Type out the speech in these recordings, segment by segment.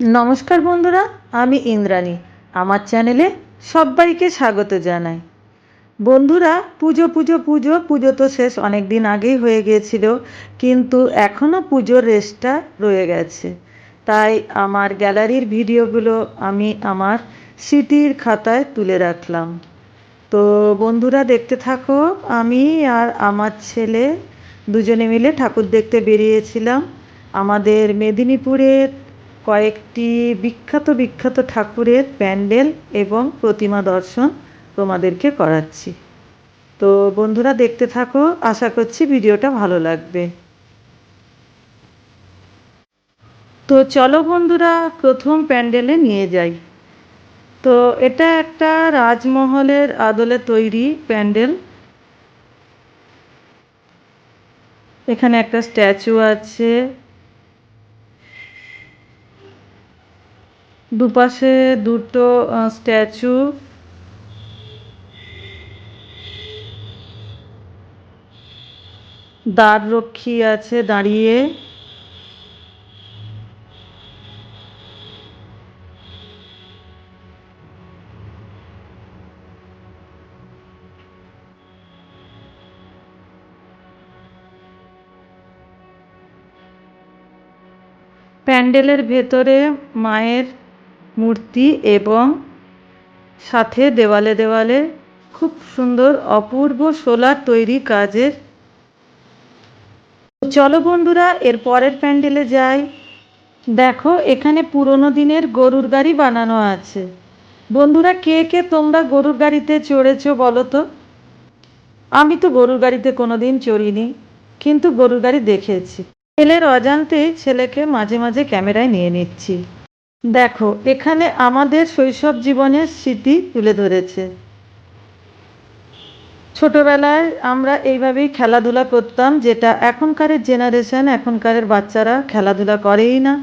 নমস্কার বন্ধুরা, আমি ইন্দ্রাণী। আমার চ্যানেলে সবাইকে স্বাগত জানাই। বন্ধুরা, পুজো পুজো পুজো পুজো তো শেষ অনেক দিন আগেই হয়ে গিয়েছিল, কিন্তু এখনও পুজোর রেসটা রয়ে গেছে। তাই আমার গ্যালারির ভিডিওগুলো আমি আমার স্মৃতির খাতায় তুলে রাখলাম। তো বন্ধুরা, দেখতে থাকো, আমি আর আমার ছেলে দুজনে মিলে ঠাকুর দেখতে বেরিয়েছিলাম। আমাদের মেদিনীপুরের কয়েকটি বিখ্যাত বিখ্যাত ঠাকুরের প্যান্ডেল এবং প্রতিমা দর্শন তোমাদেরকে করাচ্ছি। তো বন্ধুরা, দেখতে থাকো। আশা করছি ভিডিওটা ভালো লাগবে। তো চলো বন্ধুরা, প্রথম প্যান্ডেলে নিয়ে যাই। তো এটা একটা রাজমহলের আদলে তৈরি প্যান্ডেল। এখানে একটা স্ট্যাচু আছে। দুপাশে দুটো স্ট্যাচু। দ্বাররক্ষী আছে দাঁড়িয়ে। প্যান্ডেলের ভেতরে মায়ের মূর্তি এবং সাথে দেওয়ালে দেওয়ালে খুব সুন্দর অপূর্ব সোলার তৈরি কাজের। চলো বন্ধুরা, এর পরের প্যান্ডেলে যাই। দেখো, এখানে পুরনো দিনের গরুর গাড়ি বানানো আছে। বন্ধুরা, কে কে তোমরা গরুর গাড়িতে চড়েছো বলো তো? আমি তো গরুর গাড়িতে কোনো দিন চড়িনি, কিন্তু গরুর গাড়ি দেখেছি। ছেলের অজান্তেই ছেলেকে মাঝে মাঝে ক্যামেরায় নিয়ে নিচ্ছি। দেখো, এখানে আমাদের শৈশব জীবনের স্মৃতি তুলে ধরেছে। ছোটবেলায় আমরা এইভাবেই খেলাধুলা করতাম, যেটা এখনকারের জেনারেশন এখনকারের বাচ্চারা খেলাধুলা করেই না।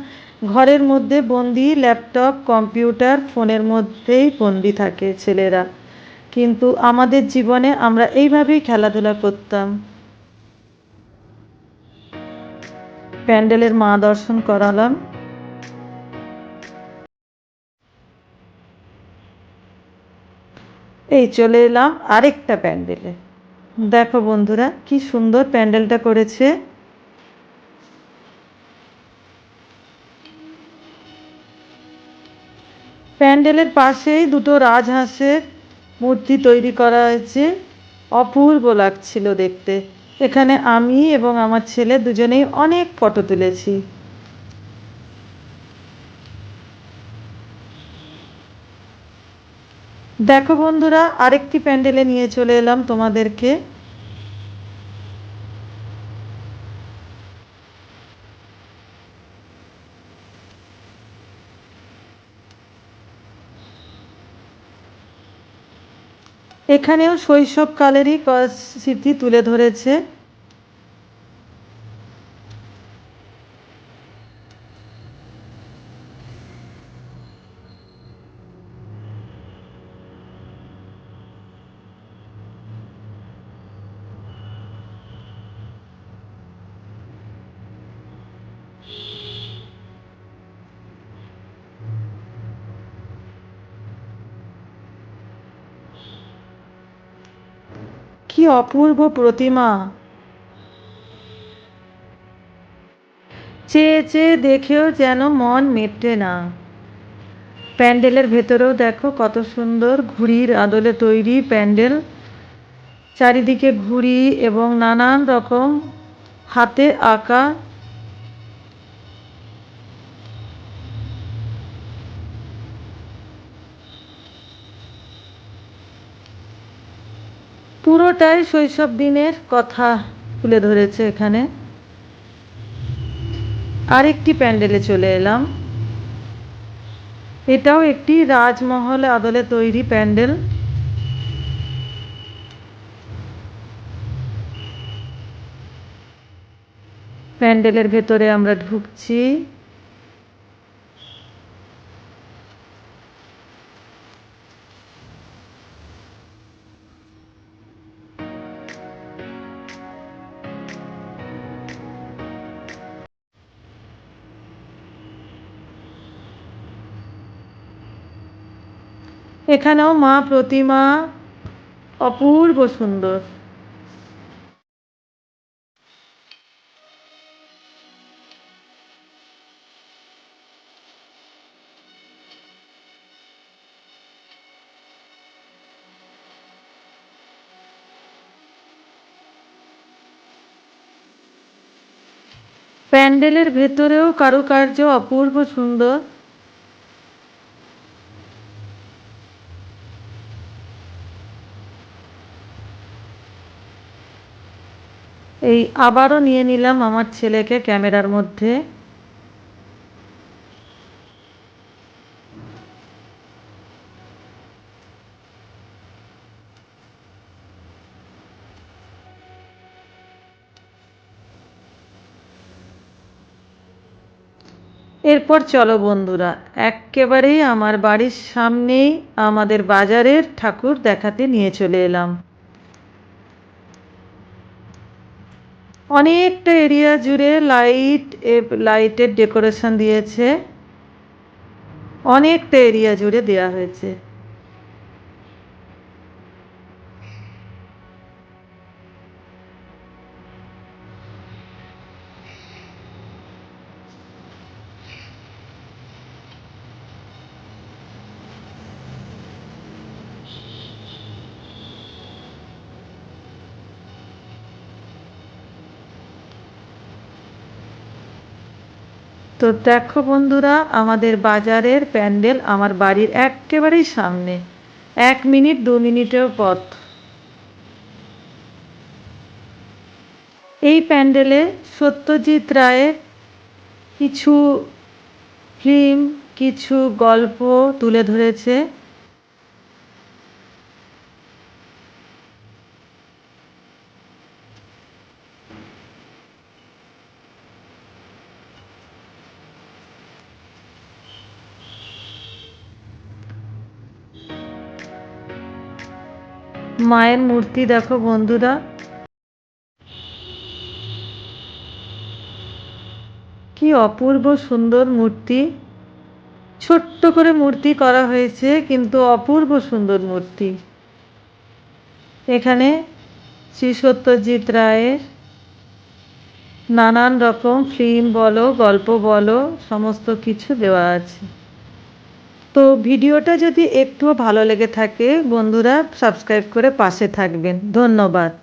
ঘরের মধ্যে বন্দি ল্যাপটপ কম্পিউটার ফোনের মধ্যেই বন্দি থাকে ছেলেরা। কিন্তু আমাদের জীবনে আমরা এইভাবেই খেলাধুলা করতাম। প্যান্ডেলের মা দর্শন করালাম এই চলে এলাম আরেকটা প্যান্ডেলে। দেখো বন্ধুরা, কি সুন্দর প্যান্ডেলটা করেছে। প্যান্ডেলের পাশেই দুটো রাজহাঁসের মূর্তি তৈরি করা হয়েছে। অপূর্ব লাগছিল দেখতে। এখানে আমি এবং আমার ছেলে দুজনেই অনেক ফটো তুলেছি। দেখো বন্ধুরা আরেকটি প্যান্ডেলে নিয়ে চলে এলাম তোমাদেরকে। এখানেও শৈশবকালেরই স্মৃতি তুলে ধরেছে। কি অপূর্ব প্রতিমা। চেয়ে চেয়ে দেখেও যেন মন মেটে না। প্যান্ডেলের ভেতরেও দেখো কত সুন্দর ঘুড়ির আদলে তৈরি প্যান্ডেল। চারিদিকে ঘুড়ি এবং নানান রকম হাতে আঁকা পুরোটাই শৈশব দিনের কথা তুলে ধরেছে এখানে। আরেকটি প্যান্ডেলে চলে এলাম। এটাও একটি রাজমহল আদলে তৈরি প্যান্ডেল। প্যান্ডেলের ভেতরে আমরা ঢুকছি। এখানেও মা প্রতিমা অপূর্ব সুন্দর। প্যান্ডেলের ভেতরেও কারুকার্য অপূর্ব সুন্দর। এই আবারও নিয়ে নিলাম আমার ছেলেকে ক্যামেরার মধ্যে। এরপর চলো বন্ধুরা এক্কেবারেই আমার বাড়ির সামনেই আমাদের বাজারের ঠাকুর দেখাতে নিয়ে চলে এলাম। অনেকটা এরিয়া জুড়ে লাইট লাইটের ডেকোরেশন দিয়েছে। অনেকটা এরিয়া জুড়ে দেওয়া হয়েছে। তো দেখো বন্ধুরা, আমাদের বাজারের প্যান্ডেল আমার বাড়ির একেবারেই সামনে। এক মিনিট, দু মিনিটের পথ। এই প্যান্ডেলে সত্যজিৎ রায়ের কিছু ফিল্ম, কিছু গল্প তুলে ধরেছে। মায়ের মূর্তি দেখো বন্ধুরা। কি অপূর্ব সুন্দর মূর্তি। ছোট্ট করে মূর্তি করা হয়েছে, কিন্তু অপূর্ব সুন্দর মূর্তি। এখানে শ্রী সত্যজিৎ রায়ের নানান রকম ফিল্ম বলো, গল্প বলো, সমস্ত কিছু দেওয়া আছে। তো ভিডিওটা যদি একটুও ভালো লেগে থাকে বন্ধুরা সাবস্ক্রাইব করে পাশে থাকবেন। ধন্যবাদ।